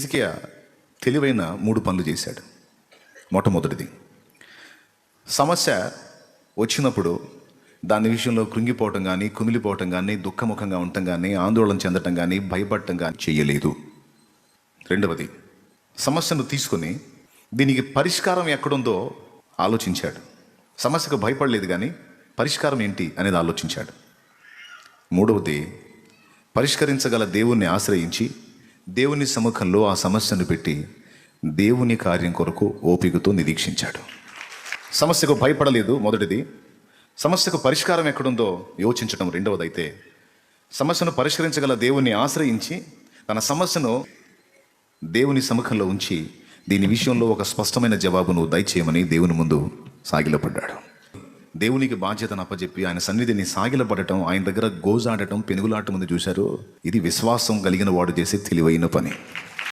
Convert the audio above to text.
హిజ్కియా తెలివైన మూడు పనులు చేశాడు. మొట్టమొదటిది సమస్య వచ్చినప్పుడు దాని విషయంలో కృంగిపోవటం కానీ కుమిలిపోవటం కానీ దుఃఖముఖంగా ఉండటం కానీ ఆందోళన చెందటం కానీ భయపడటం కానీ చేయలేదు. రెండవది సమస్యను తీసుకొని దీనికి పరిష్కారం ఎక్కడుందో ఆలోచించాడు. సమస్యకు భయపడలేదు కానీ పరిష్కారం ఏంటి అనేది ఆలోచించాడు. మూడవది పరిష్కరించగల దేవుణ్ణి ఆశ్రయించి దేవుని సముఖంలో ఆ సమస్యను పెట్టి దేవుని కార్యం కొరకు ఓపికతో నిరీక్షించాడు. సమస్యకు భయపడలేదు మొదటిది. సమస్యకు పరిష్కారం ఎక్కడుందో యోచించడం రెండవదైతే సమస్యను పరిష్కరించగల దేవుణ్ణి ఆశ్రయించి తన సమస్యను దేవుని సముఖంలో ఉంచి దీని విషయంలో ఒక స్పష్టమైన జవాబును దయచేయమని దేవుని ముందు సాగిలపడ్డాడు. దేవునికి బాధ్యతను అప్పచెప్పి ఆయన సన్నిధిని సాగిలపడటం ఆయన దగ్గర గోజాడటం పెనుగులాటం ముందు చూశారు. ఇది విశ్వాసం కలిగిన వాడు చేసే తెలివైన పని.